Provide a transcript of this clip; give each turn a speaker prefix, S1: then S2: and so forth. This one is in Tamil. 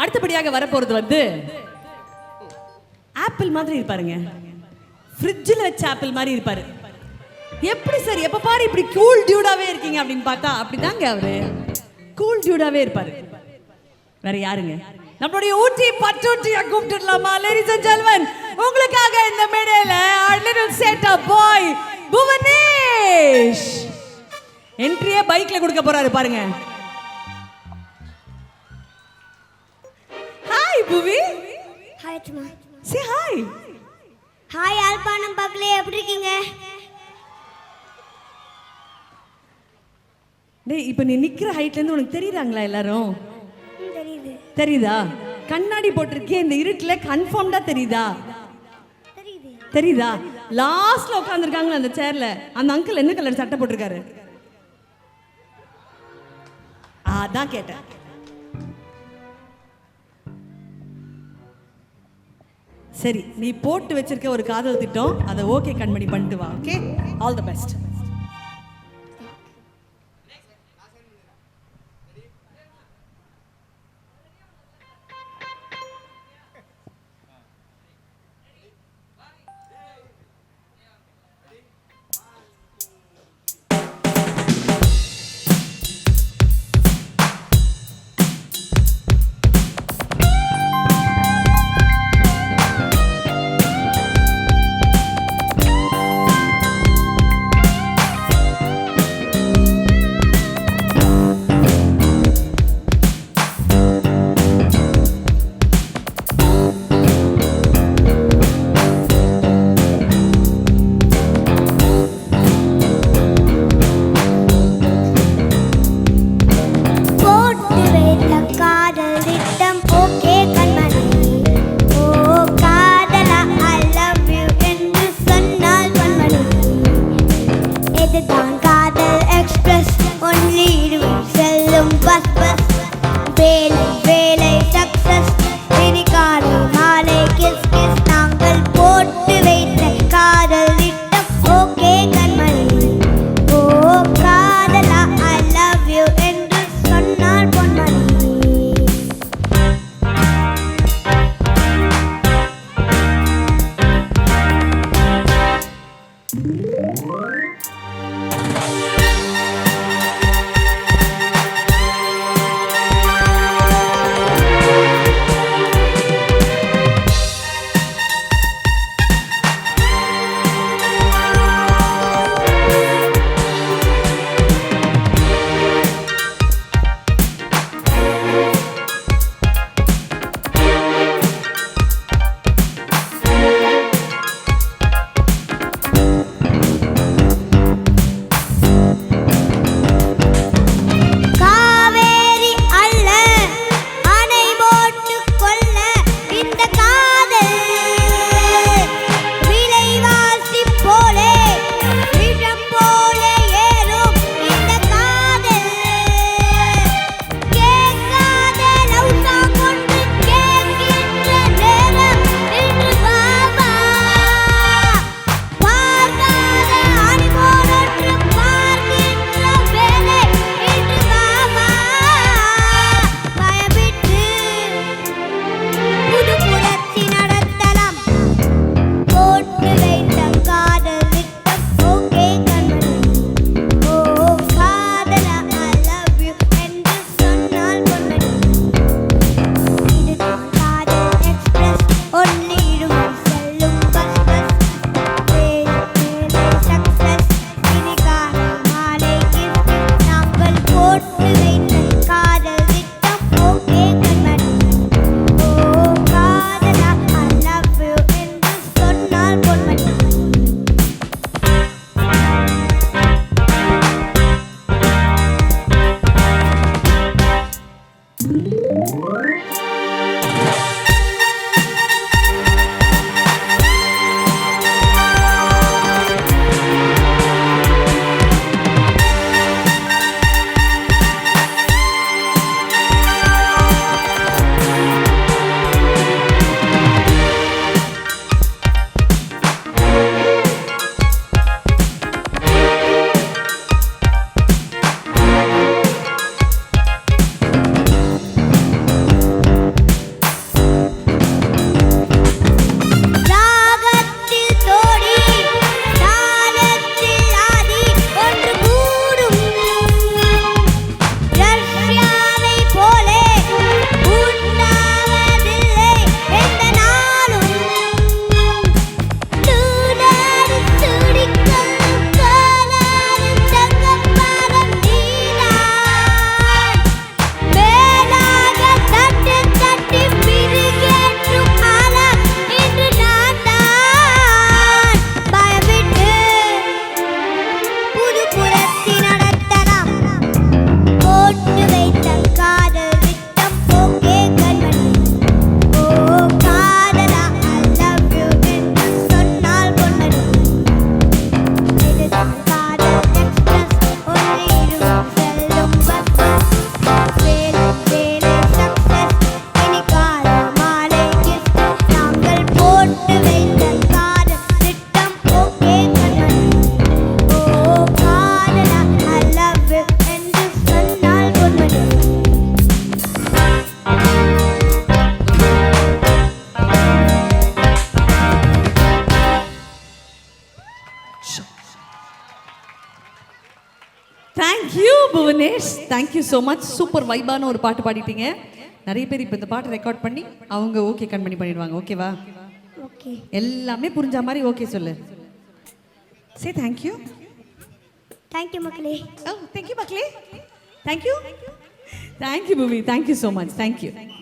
S1: அடுத்தபடியாக வரப்போறது வந்து ஆப்பிள் மாதிரி இருப்பாருங்க. ஃப்ரிட்ஜில் வச்ச ஆப்பிள் மாதிரி இருப்பாரு. எப்படி சார்? எப்போ பாரு இப்படி கூல் டியூடாவே இருக்கீங்க அப்படின்னு பார்த்தா அப்படிதாங்க அவரு. கூல் டியூடாவே இருப்பாரு. வேற யாருங்க? நம்மளுடைய ஊட்டி பட்டூட்டியா கூப்பிட்டுடலாமா? லேடிஸ் அண்ட் ஜெல்வன் உங்களுக்காக இந்த மேடையில little set up boy Bhuvanesh. என்ட்ரியே பைக்ல கொடுக்க போறாரு பாருங்க. புவி?
S2: ஹாய் சும்மா
S1: சே ஹாய்
S2: ஹாய் யாழ்ப்பாணம் பக்கலே எப்படி இருக்கீங்க?
S1: டேய் இப்போ நீ நிக்கிற ஹைட்ல இருந்து உனக்கு தெரியுறாங்களா எல்லாரும்?
S2: தெரியுது.
S1: தெரியுதா? கண்ணாடி போட்டிருக்கே இந்த இருட்டுல கன்ஃபார்ம்டா தெரியுதா?
S2: தெரியுது.
S1: தெரியுதா? லாஸ்ட்ல உட்காந்துருக்காங்களா அந்த சேர்ல அந்த அங்கிள் என்ன கலர் சட்டை போட்டிருக்காரு? அதான் கேட்டேன். சரி நீ போட்டு வச்சிருக்க ஒரு காதல் திட்டம் அதை ஓகே கண்மணி பண்ணிட்டு வா
S2: okay all the best இதுதான் Thank you
S1: Bhuvanesh thank you so much super வைபான ஒரு பாட்டு பாடிட்டீங்க. நிறைய பேர் இப்போ இந்த பாட்டு ரெக்கார்ட் பண்ணி அவங்க ஓகே கண்மணி பண்ணிடுவாங்க. ஓகேவா
S2: ஓகே
S1: எல்லாமே புரிஞ்ச மாதிரி ஓகே சொல்லு. Say
S2: thank you thank you மக்களே
S1: Oh, thank you, Bakle. Thank you. Thank you, Bhuvi. Thank